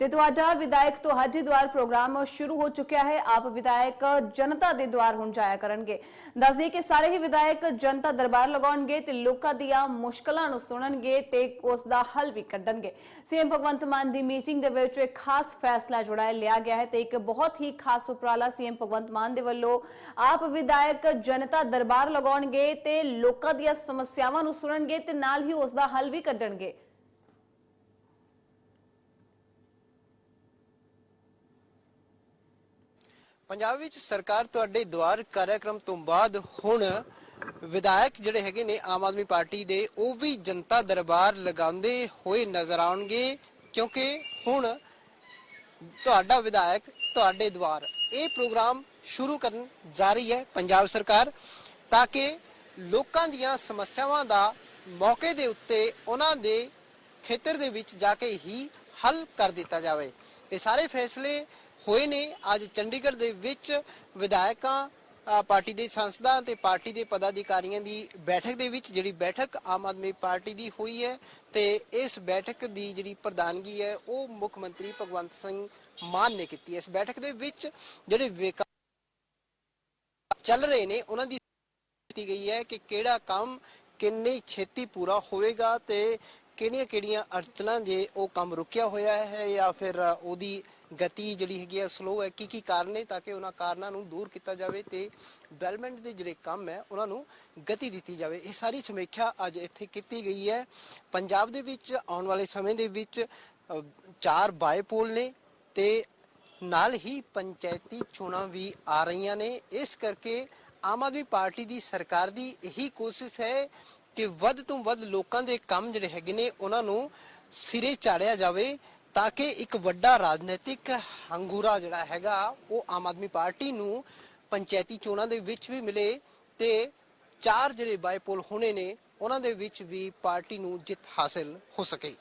ਤੇ ਤੁਹਾਡਾ ਵਿਧਾਇਕ ਤੁਹਾਡੇ ਦੁਆਰ ਪ੍ਰੋਗਰਾਮ ਸ਼ੁਰੂ ਹੋ ਚੁੱਕਿਆ ਹੈ। ਆਪ ਵਿਧਾਇਕ ਜਨਤਾ ਦੇ ਦੁਆਰ ਹੁਣ ਜਾਇਆ ਕਰਨਗੇ। ਦੱਸ ਦਈਏ ਕਿ ਸਾਰੇ ਹੀ ਵਿਧਾਇਕ ਜਨਤਾ ਦਰਬਾਰ ਲਗਾਉਣਗੇ ਤੇ ਲੋਕਾਂ ਦੀਆਂ ਮੁਸ਼ਕਲਾਂ ਨੂੰ ਸੁਣਨਗੇ ਤੇ ਉਸ ਦਾ ਹੱਲ ਵੀ ਕੱਢਣਗੇ। ਸੀਐਮ ਭਗਵੰਤ ਮਾਨ ਦੀ ਮੀਟਿੰਗ ਦੇ ਵਿੱਚ ਇੱਕ ਖਾਸ ਫੈਸਲਾ ਜਿਹੜਾ ਹੈ ਲਿਆ ਗਿਆ ਹੈ ਤੇ ਇੱਕ ਬਹੁਤ ਹੀ ਖਾਸ ਉਪਰਾਲਾ ਸੀਐਮ ਭਗਵੰਤ ਮਾਨ ਦੇ ਵੱਲੋਂ ਆਪ ਵਿਧਾਇਕ ਜਨਤਾ ਦਰਬਾਰ ਲਗਾਉਣਗੇ ਤੇ ਲੋਕਾਂ ਦੀਆਂ ਸਮੱਸਿਆਵਾਂ ਨੂੰ ਸੁਣਨਗੇ ਤੇ ਨਾਲ ਹੀ ਉਸ ਦਾ ਹੱਲ ਵੀ ਕੱਢਣਗੇ। ਪੰਜਾਬ ਵਿੱਚ ਸਰਕਾਰ ਤੁਹਾਡੇ ਦੁਆਰ ਕਾਰਜਕ੍ਰਮ ਤੋਂ ਬਾਅਦ ਹੁਣ ਵਿਧਾਇਕ ਜਿਹੜੇ ਹੈਗੇ ਨੇ ਆਮ ਆਦਮੀ ਪਾਰਟੀ ਦੇ, ਉਹ ਵੀ ਜਨਤਾ ਦਰਬਾਰ ਲਗਾਉਂਦੇ ਹੋਏ ਨਜ਼ਰ ਆਉਣਗੇ, ਕਿਉਂਕਿ ਹੁਣ ਤੁਹਾਡਾ ਵਿਧਾਇਕ, ਤੁਹਾਡੇ ਦੁਆਰ ਇਹ ਪ੍ਰੋਗਰਾਮ ਸ਼ੁਰੂ ਕਰਨ ਜਾ ਰਹੀ ਹੈ ਪੰਜਾਬ ਸਰਕਾਰ, ਤਾਂ ਕਿ ਲੋਕਾਂ ਦੀਆਂ ਸਮੱਸਿਆਵਾਂ ਦਾ ਮੌਕੇ ਦੇ ਉੱਤੇ ਉਹਨਾਂ ਦੇ ਖੇਤਰ ਦੇ ਵਿੱਚ ਜਾ ਕੇ ਹੀ ਹੱਲ ਕਰ ਦਿੱਤਾ ਜਾਵੇ। ਇਹ ਸਾਰੇ ਫੈਸਲੇ ਹੋਏ ਨੇ। ਅੱਜ ਚੰਡੀਗੜ੍ਹ ਦੇ ਵਿੱਚ ਵਿਧਾਇਕਾਂ ਪਾਰਟੀ ਦੇ ਸੰਸਦਾਂ ਤੇ ਪਾਰਟੀ ਦੇ ਪਦਾਧਿਕਾਰੀਆਂ ਦੀ ਬੈਠਕ ਦੇ ਵਿੱਚ ਜਿਹੜੀ ਬੈਠਕ ਆਮ ਆਦਮੀ ਪਾਰਟੀ ਦੀ ਹੋਈ ਹੈ ਤੇ ਇਸ ਬੈਠਕ ਦੀ ਜਿਹੜੀ ਪ੍ਰਧਾਨਗੀ ਹੈ, ਉਹ ਮੁੱਖ ਮੰਤਰੀ ਭਗਵੰਤ ਸਿੰਘ ਮਾਨ ਨੇ ਕੀਤੀ ਹੈ। ਇਸ ਬੈਠਕ ਦੇ ਵਿੱਚ ਜਿਹੜੇ ਵਿਕਾਸ ਚੱਲ ਰਹੇ ਨੇ, ਉਹਨਾਂ ਦੀ ਕੀਤੀ ਗਈ ਹੈ ਕਿ ਕਿਹੜਾ ਕੰਮ, ਕਿੰਨੀ ਛੇਤੀ ਪੂਰਾ ਹੋਵੇਗਾ ਤੇ ਕਿਹੜੀਆਂ ਕਿਹੜੀਆਂ ਅੜਚਣਾਂ ਜੇ ਉਹ ਕੰਮ ਰੁਕਿਆ ਹੋਇਆ ਹੈ ਜਾਂ ਫਿਰ ਉਹਦੀ ਗਤੀ ਜਿਹੜੀ ਹੈਗੀ ਹੈ ਸਲੋ ਹੈ ਕੀ ਕੀ ਕਾਰਨ ਨੇ ਤਾਂ ਕਿ ਉਹਨਾਂ ਕਾਰਨਾਂ ਨੂੰ ਦੂਰ ਕੀਤਾ ਜਾਵੇ ਤੇ ਡਿਵੈਲਪਮੈਂਟ ਦੇ ਜਿਹੜੇ ਕੰਮ ਹੈ, ਉਹਨਾਂ ਨੂੰ ਗਤੀ ਦਿੱਤੀ ਜਾਵੇ। ਇਹ ਸਾਰੀ ਸਮੀਖਿਆ ਅੱਜ ਇੱਥੇ ਕੀਤੀ ਗਈ ਹੈ। ਪੰਜਾਬ ਦੇ ਵਿੱਚ ਆਉਣ ਵਾਲੇ ਸਮੇਂ ਦੇ ਵਿੱਚ ਚਾਰ ਬਾਈਪੋਲ ਨੇ ਤੇ ਨਾਲ ਹੀ ਪੰਚਾਇਤੀ ਚੋਣਾਂ ਵੀ ਆ ਰਹੀਆਂ ਨੇ। ਇਸ ਕਰਕੇ ਆਮ ਆਦਮੀ ਪਾਰਟੀ ਦੀ ਸਰਕਾਰ ਦੀ ਇਹੀ ਕੋਸ਼ਿਸ਼ ਹੈ ਕਿ ਵੱਧ ਤੋਂ ਵੱਧ ਲੋਕਾਂ ਦੇ ਕੰਮ ਜਿਹੜੇ ਹੈਗੇ ਨੇ, ਉਹਨਾਂ ਨੂੰ ਸਿਰੇ ਚਾੜਿਆ ਜਾਵੇ ਤਾਂ ਕਿ ਇੱਕ ਵੱਡਾ ਰਾਜਨੀਤਿਕ ਹੰਗੂਰਾ ਜਿਹੜਾ ਹੈਗਾ, ਉਹ ਆਮ ਆਦਮੀ ਪਾਰਟੀ ਨੂੰ ਪੰਚਾਇਤੀ ਚੋਣਾਂ ਦੇ ਵਿੱਚ ਵੀ ਮਿਲੇ ਤੇ ਚਾਰ ਜਿਹੜੇ ਬਾਈਪੋਲ ਹੋਣੇ ਨੇ, ਉਹਨਾਂ ਦੇ ਵਿੱਚ ਵੀ ਪਾਰਟੀ ਨੂੰ ਜਿੱਤ ਹਾਸਲ ਹੋ ਸਕੇ।